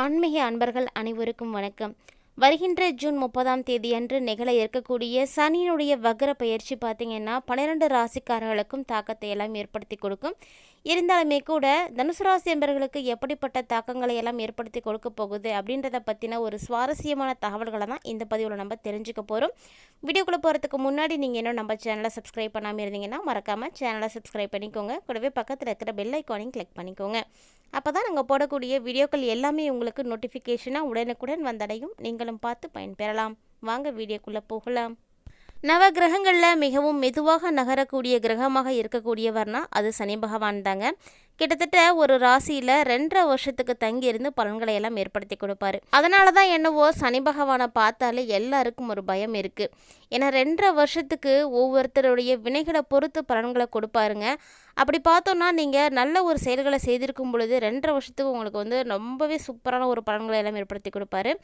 ஆன்மீக அன்பர்கள் அனைவருக்கும் வணக்கம். வருகின்ற ஜூன் முப்பதாம் தேதி அன்று நிகழ இருக்கக்கூடிய சனியினுடைய வக்ர பயிற்சி பார்த்தீங்கன்னா பன்னிரெண்டு ராசிக்காரர்களுக்கும் தாக்கத்தை எல்லாம் ஏற்படுத்தி கொடுக்கும். இருந்தாலுமே கூட தனுசு ராசி என்பர்களுக்கு எப்படிப்பட்ட தாக்கங்களை எல்லாம் ஏற்படுத்தி கொடுக்க போகுது அப்படின்றத பற்றின ஒரு சுவாரஸ்யமான தகவல்களை தான் இந்த பதிவில் நம்ம தெரிஞ்சுக்க போகிறோம் வீடியோக்குள்ளே போகிறதுக்கு முன்னாடி நீங்கள் இன்னும் நம்ம சேனலை சப்ஸ்கிரைப் பண்ணாமல் இருந்தீங்கன்னா மறக்காமல் சேனலை சப்ஸ்கிரைப் பண்ணிக்கோங்க. கூடவே பக்கத்தில் இருக்கிற பெல் ஐக்கானையும் கிளிக் பண்ணிக்கோங்க. அப்போ தான் நாங்கள் போடக்கூடிய வீடியோக்கள் எல்லாமே உங்களுக்கு நோட்டிஃபிகேஷனாக உடனுக்குடன் வந்தடையும். நீங்களும் பார்த்து பயன்பெறலாம். வாங்க வீடியோக்குள்ளே போகலாம். நவ கிரகங்களில் மிகவும் மெதுவாக நகரக்கூடிய கிரகமாக இருக்கக்கூடியவர்னா அது சனி பகவான் தாங்க கிட்டத்தட்ட ஒரு ராசியில் ரெண்டரை வருஷத்துக்கு தங்கி இருந்து பலன்களை எல்லாம் ஏற்படுத்தி கொடுப்பாரு. அதனால தான் என்னவோ சனி பகவானை பார்த்தாலே எல்லாருக்கும் ஒரு பயம் இருக்குது ஏன்னா ரெண்டரை வருஷத்துக்கு ஒவ்வொருத்தருடைய வினைகளை பொறுத்து பலன்களை கொடுப்பாருங்க. அப்படி பார்த்தோன்னா நீங்கள் நல்ல ஒரு செயல்களை செய்திருக்கும் பொழுது ரெண்டரை வருஷத்துக்கு உங்களுக்கு வந்து ரொம்பவே சூப்பரான ஒரு பலன்களை எல்லாம் ஏற்படுத்தி கொடுப்பாரு.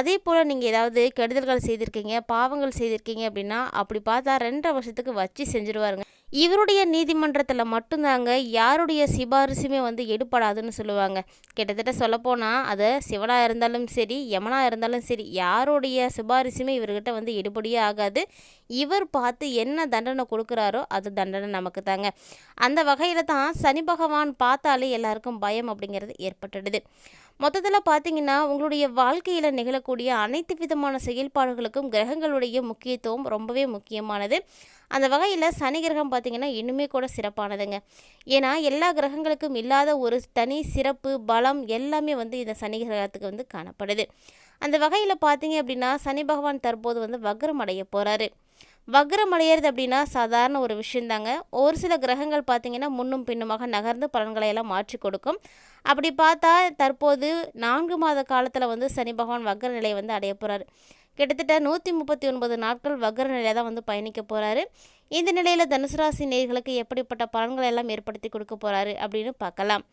அதே போல் நீங்கள் ஏதாவது கெடுதல்கள் செய்திருக்கீங்க பாவங்கள் செய்திருக்கீங்க அப்படின்னா அப்படி பார்த்தா ரெண்டரை வருஷத்துக்கு வச்சு செஞ்சுருவாருங்க. இவருடைய நீதிமன்றத்தில் மட்டும்தாங்க யாருடைய சிபாரிசுமே வந்து எடுப்படாதுன்னு சொல்லுவாங்க. கிட்டத்தட்ட சொல்லப்போனால் அதை சிவனாக இருந்தாலும் சரி யமனாக இருந்தாலும் சரி யாருடைய சிபாரிசுமே இவர்கிட்ட வந்து எடுபடியே ஆகாது. இவர் பார்த்து என்ன தண்டனை கொடுக்குறாரோ அது தண்டனை நமக்கு தாங்க அந்த வகையில் தான் சனி பகவான் பார்த்தாலே எல்லாருக்கும் பயம் அப்படிங்கிறது ஏற்பட்டுடுது. மொத்தத்தில் பார்த்தீங்கன்னா உங்களுடைய வாழ்க்கையில் நிகழக்கூடிய அனைத்து விதமான செயல்பாடுகளுக்கும் கிரகங்களுடைய முக்கியத்துவம் ரொம்பவே முக்கியமானது. அந்த வகையில் சனி கிரகம் பார்த்திங்கன்னா இன்னுமே கூட சிறப்பானதுங்க. ஏன்னா எல்லா கிரகங்களுக்கும் இல்லாத ஒரு தனி சிறப்பு பலம் எல்லாமே வந்து இந்த சனி கிரகத்துக்கு வந்து காணப்படுது. அந்த வகையில் பார்த்தீங்க அப்படின்னா சனி பகவான் தற்போது வந்து வக்ரம் அடைய போகிறாரு வக்ரம் அடையிறது அப்படின்னா சாதாரண ஒரு விஷயந்தாங்க. ஒரு சில கிரகங்கள் பார்த்திங்கன்னா முன்னும் பின்னுமாக நகர்ந்து பலன்களை எல்லாம் மாற்றி கொடுக்கும். அப்படி பார்த்தா தற்போது நான்கு மாத காலத்தில் வந்து சனி பகவான் வக்ர நிலையை வந்து அடைய போகிறாரு கிட்டத்தட்ட நூற்றி முப்பத்தி ஒன்பது நாட்கள் வக்ர நிலையை தான் வந்து பயணிக்க போகிறாரு இந்த நிலையில் தனுசு ராசி நேர்களுக்கு எப்படிப்பட்ட பலன்களை எல்லாம் ஏற்படுத்தி கொடுக்க போகிறாரு அப்படின்னு பார்க்கலாம்.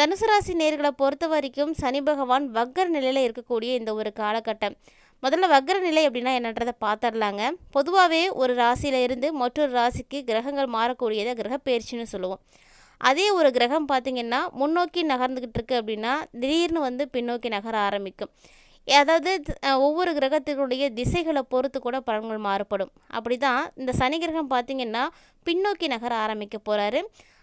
தனுசு ராசி நேர்களை பொறுத்த வரைக்கும் சனி பகவான் வக்ர நிலையில் இருக்கக்கூடிய இந்த ஒரு காலகட்டம். முதல்ல வக்ர நிலை அப்படின்னா என்னன்றதை பார்த்துடலாங்க பொதுவாகவே ஒரு ராசியில இருந்து மற்றொரு ராசிக்கு கிரகங்கள் மாறக்கூடியதை கிரகப்பெயர்ச்சின்னு சொல்லுவோம். அதே ஒரு கிரகம் பார்த்திங்கன்னா முன்னோக்கி நகர்ந்துக்கிட்டு இருக்குது அப்படின்னா திடீர்னு வந்து பின்னோக்கி நகர ஆரம்பிக்கும். அதாவது ஒவ்வொரு கிரகத்தினுடைய திசைகளை பொறுத்து கூட பலன்கள் மாறுபடும். அப்படி தான் இந்த சனி கிரகம் பார்த்திங்கன்னா பின்னோக்கி நகர ஆரம்பிக்க போகிறாரு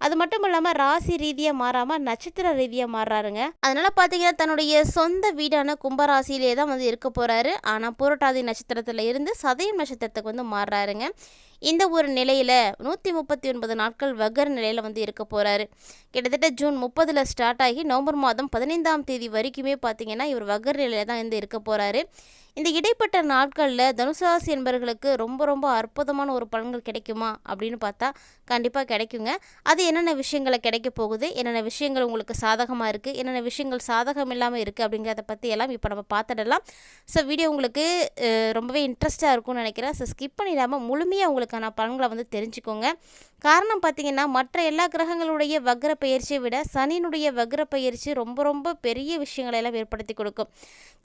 அது மட்டும் இல்லாமல் ராசி ரீதியாக மாறாமல் நட்சத்திர ரீதியாக மாறுறாருங்க. அதனால் பார்த்தீங்கன்னா தன்னுடைய சொந்த வீடான கும்பராசியிலே தான் வந்து இருக்க போகிறாரு ஆனால் புரட்டாதி நட்சத்திரத்தில் இருந்து சதயம் நட்சத்திரத்துக்கு வந்து மாறுறாருங்க. இந்த ஒரு நிலையில் நூற்றி முப்பத்தி ஒன்பது நாட்கள் வகர் நிலையில் வந்து இருக்க போகிறாரு கிட்டத்தட்ட ஜூன் முப்பதில் ஸ்டார்ட் ஆகி நவம்பர் மாதம் பதினைந்தாம் தேதி வரைக்குமே பார்த்தீங்கன்னா இவர் வகர் நிலையில் தான் வந்து இருக்க போகிறாரு இந்த இடைப்பட்ட நாட்களில் தனுசாசி என்பவர்களுக்கு ரொம்ப ரொம்ப அற்புதமான ஒரு பலன்கள் கிடைக்குமா? அப்படின்னு பார்த்தா கண்டிப்பாக கிடைக்குங்க. அது என்னென்ன விஷயங்களை கிடைக்க போகுது? என்னென்ன விஷயங்கள் உங்களுக்கு சாதகமாக இருக்குது என்னென்ன விஷயங்கள் சாதகம் இல்லாமல் இருக்குது அப்படிங்கிறத பற்றி எல்லாம் இப்போ நம்ம பார்த்துடலாம். ஸோ வீடியோ உங்களுக்கு ரொம்பவே இன்ட்ரெஸ்ட்டாக இருக்கும்னு நினைக்கிறேன். ஸோ ஸ்கிப் பண்ணிடாமல் முழுமையாக உங்களுக்கான பலன்களை வந்து தெரிஞ்சுக்கோங்க. காரணம் பார்த்திங்கன்னா மற்ற எல்லா கிரகங்களுடைய வக்ர பயிற்சியை விட சனியினுடைய வக்ர பயிற்சி ரொம்ப ரொம்ப பெரிய விஷயங்களை எல்லாம் ஏற்படுத்தி கொடுக்கும்.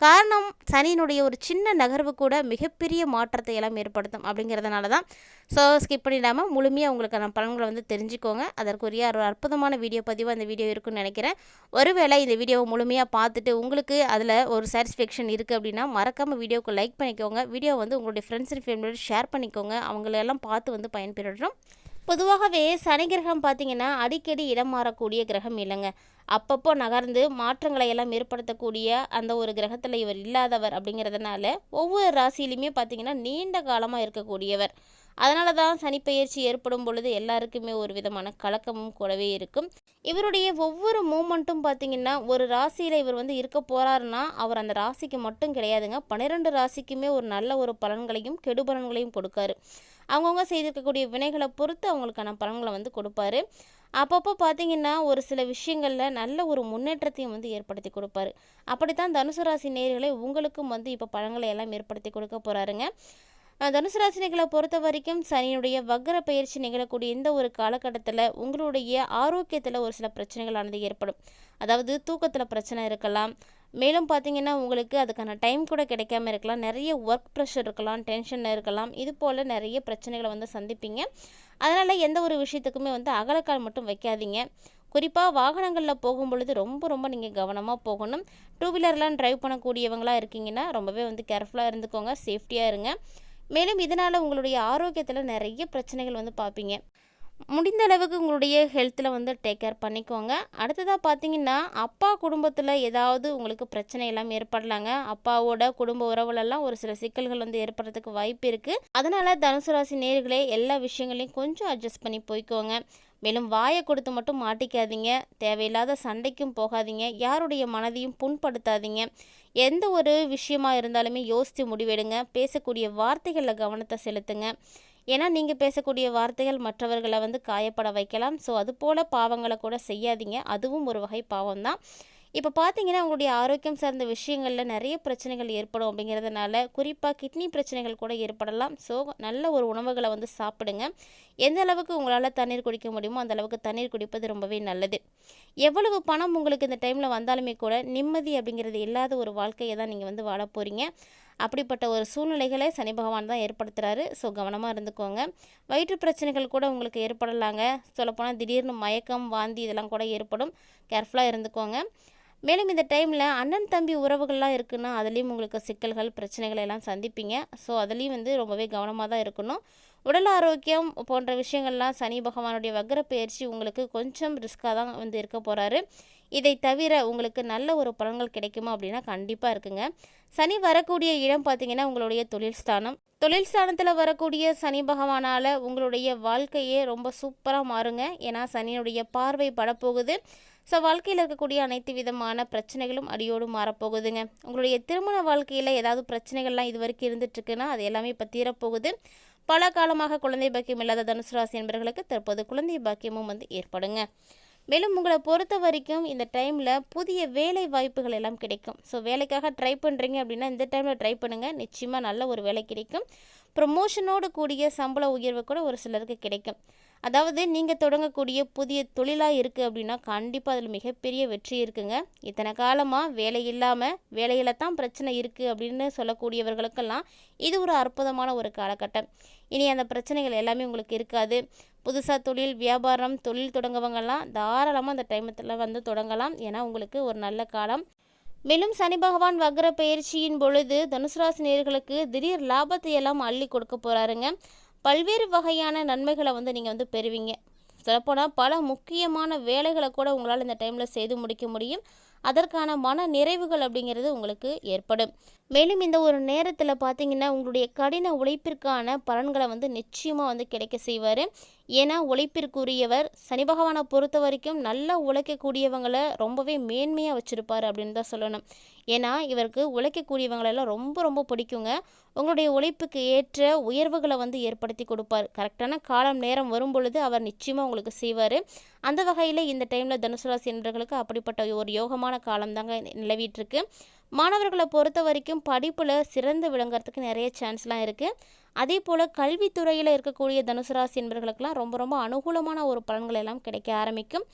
காரணம் சனியினுடைய ஒரு சின்ன நகர்வு கூட மிகப்பெரிய மாற்றத்தை எல்லாம் ஏற்படுத்தும் அப்படிங்கிறதுனால தான். ஸோ ஸ்கிப் பண்ணிடாமல் முழுமையாக உங்களுக்கான பலன்களை வந்து தெரிஞ்சுக்கோங்க. அதற்குரிய ஒரு அற்புதமான வீடியோ பதிவாக அந்த வீடியோ இருக்குன்னு நினைக்கிறேன். ஒருவேளை இந்த வீடியோவை முழுமையாக பார்த்துட்டு உங்களுக்கு அதில் ஒரு சாட்டிஸ்ஃபேக்ஷன் இருக்குது அப்படின்னா மறக்காமல் வீடியோக்கு லைக் பண்ணிக்கோங்க. வீடியோ வந்து உங்களுடைய ஃப்ரெண்ட்ஸ் அண்ட் ஃபேமிலியோட ஷேர் பண்ணிக்கோங்க. அவங்களெல்லாம் பார்த்து வந்து பயன்பெறட்டும். பொதுவாகவே சனி கிரகம் பார்த்திங்கன்னா அடிக்கடி இடம் மாறக்கூடிய கிரகம் இல்லைங்க. அப்பப்போ நகர்ந்து மாற்றங்களை எல்லாம் ஏற்படுத்தக்கூடிய அந்த ஒரு கிரகத்தில் இவர் இல்லாதவர் அப்படிங்கிறதுனால ஒவ்வொரு ராசியிலையுமே பார்த்திங்கன்னா நீண்ட காலமாக இருக்கக்கூடியவர். அதனால தான் சனிப்பெயர்ச்சி ஏற்படும் பொழுது எல்லாருக்குமே ஒரு விதமான கலக்கமும் கூடவே இருக்கும். இவருடைய ஒவ்வொரு மூமெண்ட்டும் பார்த்திங்கன்னா ஒரு ராசியில் இவர் வந்து இருக்க போகிறாருன்னா அவர் அந்த ராசிக்கு மட்டும் கிடையாதுங்க. பன்னிரெண்டு ராசிக்குமே ஒரு நல்ல ஒரு பலன்களையும் கெடுபலன்களையும் கொடுக்காரு. அவங்கவுங்க செய்திருக்கக்கூடிய வினைகளை பொறுத்து அவங்களுக்கான பலன்களை வந்து கொடுப்பாரு. அப்பப்போ பார்த்தீங்கன்னா ஒரு சில விஷயங்களில் நல்ல ஒரு முன்னேற்றத்தையும் வந்து ஏற்படுத்தி கொடுப்பாரு. அப்படித்தான் தனுசு ராசி நேர்களை உங்களுக்கும் வந்து இப்போ பழங்களை எல்லாம் ஏற்படுத்தி கொடுக்க போகிறாருங்க தனுசு ராசினிகளை பொறுத்த வரைக்கும் சனியினுடைய வக்கர பயிற்சி நிகழக்கூடிய இந்த ஒரு காலகட்டத்தில் உங்களுடைய ஆரோக்கியத்தில் ஒரு சில பிரச்சனைகளானது ஏற்படும். அதாவது தூக்கத்தில் பிரச்சனை இருக்கலாம். மேலும் பார்த்தீங்கன்னா உங்களுக்கு அதுக்கான டைம் கூட கிடைக்காம இருக்கலாம். நிறைய ஒர்க் ப்ரெஷர் இருக்கலாம் டென்ஷன் இருக்கலாம். இது போல் நிறைய பிரச்சனைகளை வந்து சந்திப்பீங்க. அதனால் எந்த ஒரு விஷயத்துக்குமே வந்து அகலக்கால் மட்டும் வைக்காதீங்க. குறிப்பாக வாகனங்களில் போகும் பொழுது ரொம்ப ரொம்ப நீங்கள் கவனமாக போகணும். டூ வீலர்லாம் டிரைவ் பண்ணக்கூடியவங்களாக இருக்கீங்கன்னா ரொம்பவே வந்து கேர்ஃபுல்லாக இருந்துக்கோங்க. சேஃப்டியாக இருங்க. மேலும் இதனால் உங்களுடைய ஆரோக்கியத்தில் நிறைய பிரச்சனைகள் வந்து பார்ப்பீங்க. முடிந்த அளவுக்கு உங்களுடைய ஹெல்த்தில் வந்து டேக் கேர் பண்ணிக்கோங்க. அடுத்ததாக பார்த்தீங்கன்னா அப்பா குடும்பத்தில் ஏதாவது உங்களுக்கு பிரச்சனை எல்லாம் ஏற்படலாங்க. அப்பாவோட குடும்ப உறவுலெல்லாம் ஒரு சில சிக்கல்கள் வந்து ஏற்படுறதுக்கு வாய்ப்பு இருக்குது அதனால் தனுசு ராசி நேர்களே எல்லா விஷயங்களையும் கொஞ்சம் அட்ஜஸ்ட் பண்ணி போய்க்கோங்க. மேலும் வாயை கொடுத்து மட்டும் மாட்டிக்காதீங்க. தேவையில்லாத சண்டைக்கும் போகாதீங்க. யாருடைய மனதையும் புண்படுத்தாதீங்க. எந்த ஒரு விஷயமா இருந்தாலுமே யோசித்து முடிவெடுங்க. பேசக்கூடிய வார்த்தைகளில் கவனத்தை செலுத்துங்க. ஏன்னா நீங்கள் பேசக்கூடிய வார்த்தைகள் மற்றவர்களை வந்து காயப்பட வைக்கலாம். ஸோ அது போல் பாவங்களை கூட செய்யாதீங்க. அதுவும் ஒரு வகை பாவம் தான் இப்போ பார்த்தீங்கன்னா உங்களுடைய ஆரோக்கியம் சார்ந்த விஷயங்களில் நிறைய பிரச்சனைகள் ஏற்படும் அப்படிங்கிறதுனால குறிப்பாக கிட்னி பிரச்சனைகள் கூட ஏற்படலாம். ஸோ நல்ல ஒரு உணவுகளை வந்து சாப்பிடுங்க. எந்த அளவுக்கு உங்களால் தண்ணீர் குடிக்க முடியுமோ அந்த அளவுக்கு தண்ணீர் குடிப்பது ரொம்பவே நல்லது. எவ்வளவு பணம் உங்களுக்கு இந்த டைமில் வந்தாலுமே கூட நிம்மதி அப்படிங்கிறது இல்லாத ஒரு வாழ்க்கையை தான் நீங்கள் வந்து வாழ போகிறீங்க அப்படிப்பட்ட ஒரு சூழ்நிலைகளை சனி பகவான் தான் ஏற்படுத்துகிறாரு ஸோ கவனமாக இருந்துக்கோங்க. வயிற்று பிரச்சனைகள் கூட உங்களுக்கு ஏற்படலாங்க. சொல்லப்போனால் திடீர்னு மயக்கம் வாந்தி இதெல்லாம் கூட ஏற்படும். கேர்ஃபுல்லாக இருந்துக்கோங்க. மேலும் இந்த டைமில் அண்ணன் தம்பி உறவுகள்லாம் இருக்குன்னா அதுலேயும் உங்களுக்கு சிக்கல்கள் பிரச்சனைகள் எல்லாம் சந்திப்பீங்க. ஸோ அதுலேயும் வந்து ரொம்பவே கவனமாக தான் இருக்கணும். உடல் ஆரோக்கியம் போன்ற விஷயங்கள்லாம் சனி பகவானுடைய வக்ர பயிற்சி உங்களுக்கு கொஞ்சம் ரிஸ்க்காக தான் வந்து இருக்க போகிறாரு இதை தவிர உங்களுக்கு நல்ல ஒரு பலன்கள் கிடைக்குமா அப்படின்னா கண்டிப்பாக இருக்குங்க. சனி வரக்கூடிய இடம் பார்த்தீங்கன்னா உங்களுடைய தொழில் ஸ்தானம். தொழில் ஸ்தானத்தில் வரக்கூடிய சனி பகவானால் உங்களுடைய வாழ்க்கையே ரொம்ப சூப்பராக மாறுங்க. ஏன்னா சனியுடைய பார்வை படப்போகுது. ஸோ வாழ்க்கையில் இருக்கக்கூடிய அனைத்து விதமான பிரச்சனைகளும் அடியோடு மாறப்போகுதுங்க. உங்களுடைய திருமண வாழ்க்கையில் ஏதாவது பிரச்சனைகள்லாம் இது வரைக்கும் இருந்துட்டுருக்குன்னா அது எல்லாமே இப்போ தீரப்போகுது. பல காலமாக குழந்தை பாக்கியம் இல்லாத தனுசு ராசி என்பவர்களுக்கு தற்போது குழந்தை பாக்கியமும் வந்து ஏற்படுங்க. மேலும் உங்களை பொறுத்த வரைக்கும் இந்த டைமில் புதிய வேலை வாய்ப்புகள் எல்லாம் கிடைக்கும். ஸோ வேலைக்காக ட்ரை பண்ணுறீங்க அப்படின்னா இந்த டைமில் ட்ரை பண்ணுங்கள் நிச்சயமாக நல்ல ஒரு வேலை கிடைக்கும். ப்ரமோஷனோடு கூடிய சம்பள உயர்வு கூட ஒரு சிலருக்கு கிடைக்கும். அதாவது நீங்கள் தொடங்கக்கூடிய புதிய தொழிலாக இருக்குது அப்படின்னா கண்டிப்பாக அதில் மிகப்பெரிய வெற்றி இருக்குங்க. இத்தனை காலமாக வேலை இல்லாமல் வேலையில் தான் பிரச்சனை இருக்குது அப்படின்னு சொல்லக்கூடியவர்களுக்கெல்லாம் இது ஒரு அற்புதமான ஒரு காலகட்டம். இனி அந்த பிரச்சனைகள் எல்லாமே உங்களுக்கு இருக்காது. புதுசாக தொழில் வியாபாரம் தொழில் தொடங்குவங்கெல்லாம் தாராளமாக அந்த டைமத்தில் வந்து தொடங்கலாம். ஏன்னா உங்களுக்கு ஒரு நல்ல காலம். மேலும் சனி பகவான் வக்ர பயிற்சியின் பொழுது தனுசு ராசி நேர்களுக்கு திடீர் லாபத்தை எல்லாம் அள்ளி கொடுக்க போகிறாருங்க பல்வேறு வகையான நன்மைகளை வந்து நீங்கள் வந்து பெறுவீங்க. சொல்லப்போனால் பல முக்கியமான வேலைகளை கூட உங்களால் இந்த டைமில் செய்து முடிக்க முடியும். அதற்கான மன நிறைவுகள் அப்படிங்கிறது உங்களுக்கு ஏற்படும். மேலும் இந்த ஒரு நேரத்தில் பார்த்தீங்கன்னா உங்களுடைய கடின உழைப்பிற்கான பலன்களை வந்து நிச்சயமாக வந்து கிடைக்க செய்வார். ஏன்னா உழைப்பிற்குரியவர் சனி பகவானை பொறுத்த வரைக்கும் நல்லா உழைக்கக்கூடியவங்களை ரொம்பவே மேன்மையாக வச்சுருப்பார் அப்படின்னு தான் சொல்லணும். ஏன்னா இவருக்கு உழைக்கக்கூடியவங்களெல்லாம் ரொம்ப ரொம்ப பிடிக்குங்க. உங்களுடைய உழைப்புக்கு ஏற்ற உயர்வுகளை வந்து ஏற்படுத்தி கொடுப்பார். கரெக்டான காலம் நேரம் வரும் பொழுது அவர் நிச்சயமாக உங்களுக்கு செய்வார். அந்த வகையில் இந்த டைமில் தனுசுராசி என்பர்களுக்கு அப்படிப்பட்ட ஒரு யோகமான காலம் தாங்க நிலவிட்டுருக்கு மாணவர்களை பொறுத்த வரைக்கும் படிப்பில் சிறந்து விளங்குறதுக்கு நிறைய சான்ஸ்லாம் இருக்குது அதே போல் கல்வித்துறையில் இருக்கக்கூடிய தனுசு ராசி ரொம்ப ரொம்ப அனுகூலமான ஒரு பலன்கள் எல்லாம் கிடைக்க ஆரம்பிக்கும்.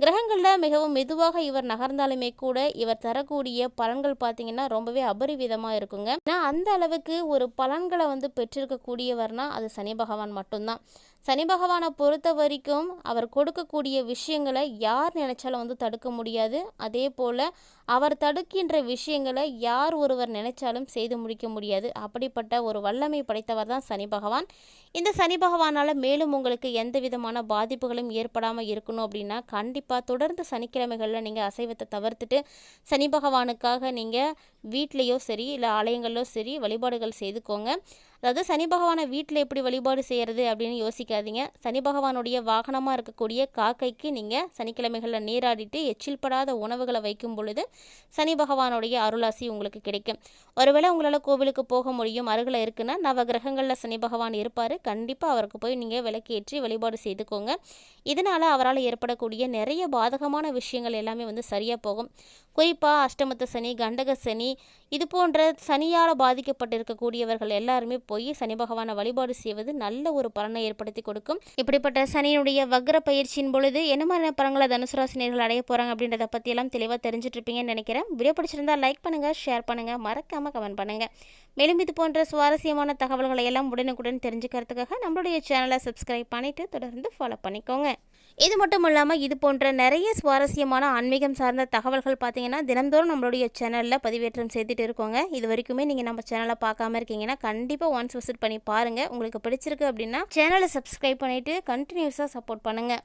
கிரகங்களில் மிகவும் மெதுவாக இவர் நகர்ந்தாலுமே கூட இவர் தரக்கூடிய பலன்கள் பார்த்தீங்கன்னா ரொம்பவே அபரிவிதமாக இருக்குங்க. ஏன்னா அந்த அளவுக்கு ஒரு பலன்களை வந்து பெற்றிருக்கக்கூடியவர்னா அது சனி பகவான் மட்டும்தான். சனி பகவானை பொறுத்த வரைக்கும் அவர் கொடுக்கக்கூடிய விஷயங்களை யார் நினைச்சாலும் வந்து தடுக்க முடியாது. அதே போல் அவர் தடுக்கின்ற விஷயங்களை யார் ஒருவர் நினைச்சாலும் செய்து முடிக்க முடியாது. அப்படிப்பட்ட ஒரு வல்லமை படைத்தவர் தான் சனி பகவான். இந்த சனி பகவானால் மேலும் உங்களுக்கு எந்த விதமான பாதிப்புகளும் ஏற்படாமல் இருக்கணும் அப்படின்னா கண்டிப்பாக தொடர்ந்து சனிக்கிழமைகளில் நீங்கள் அசைவத்தை தவிர்த்துட்டு சனி பகவானுக்காக நீங்கள் வீட்லேயோ சரி இல்லை ஆலயங்களிலோ சரி வழிபாடுகள் செய்துக்கோங்க. அதாவது சனி பகவானை வீட்டில் எப்படி வழிபாடு செய்கிறது அப்படின்னு யோசிக்காதீங்க. சனி பகவானுடைய வாகனமாக இருக்கக்கூடிய காக்கைக்கு நீங்கள் சனிக்கிழமைகளில் நீராடிட்டு எச்சில் படாத உணவுகளை வைக்கும் பொழுது சனி பகவானுடைய அருளாசி உங்களுக்கு கிடைக்கும். ஒருவேளை உங்களால் கோவிலுக்கு போக முடியும் அருகில் இருக்குன்னா நவ கிரகங்களில் சனி பகவான் இருப்பார். கண்டிப்பாக அவருக்கு போய் நீங்கள் விளக்கேற்றி வழிபாடு செய்துக்கோங்க. இதனால் அவரால் ஏற்படக்கூடிய நிறைய பாதகமான விஷயங்கள் எல்லாமே வந்து சரியாக போகும். குறிப்பாக அஷ்டமத்த சனி கண்டக சனி இது போன்ற சனியால் பாதிக்கப்பட்டிருக்கக்கூடியவர்கள் எல்லாருமே போய் சனி பகவானை வழிபாடு செய்வது நல்ல ஒரு பலனை ஏற்படுத்தி கொடுக்கும். இப்படிப்பட்ட சனியினுடைய வக்ர பயிற்சியின் பொழுது என்ன மாதிரியான பலங்களை தனுசுராசினியர்கள் அடைய போகிறாங்க அப்படின்றத பற்றியெல்லாம் தெளிவாக தெரிஞ்சுட்டு இருப்பீங்கன்னு நினைக்கிறேன். வீடியோ பிடிச்சிருந்தா லைக் பண்ணுங்கள் ஷேர் பண்ணுங்கள் மறக்காமல் கமெண்ட் பண்ணுங்கள் மேலும் இது போன்ற சுவாரஸ்யமான தகவல்களை எல்லாம் உடனுக்குடன் தெரிஞ்சுக்கிறதுக்காக நம்மளுடைய சேனலை சப்ஸ்கிரைப் பண்ணிவிட்டு தொடர்ந்து ஃபாலோ பண்ணிக்கோங்க. இது மட்டும் இல்லாமல் இது போன்ற நிறைய சுவாரஸ்யமான ஆன்மீகம் சார்ந்த தகவல்கள் பார்த்தீங்கன்னா தினந்தோறும் நம்மளுடைய சேனலில் பதிவேற்றம் செய்துட்டு இருக்கோங்க. இது வரைக்குமே நீங்கள் நம்ம சேனலை பார்க்காம இருக்கீங்கன்னா கண்டிப்பாக ஒன்ஸ் விசிட் பண்ணி பாருங்கள் உங்களுக்கு பிடிச்சிருக்கு அப்படின்னா சேனலை சப்ஸ்கிரைப் பண்ணிவிட்டு கண்டினியூஸாக சப்போர்ட் பண்ணுங்கள்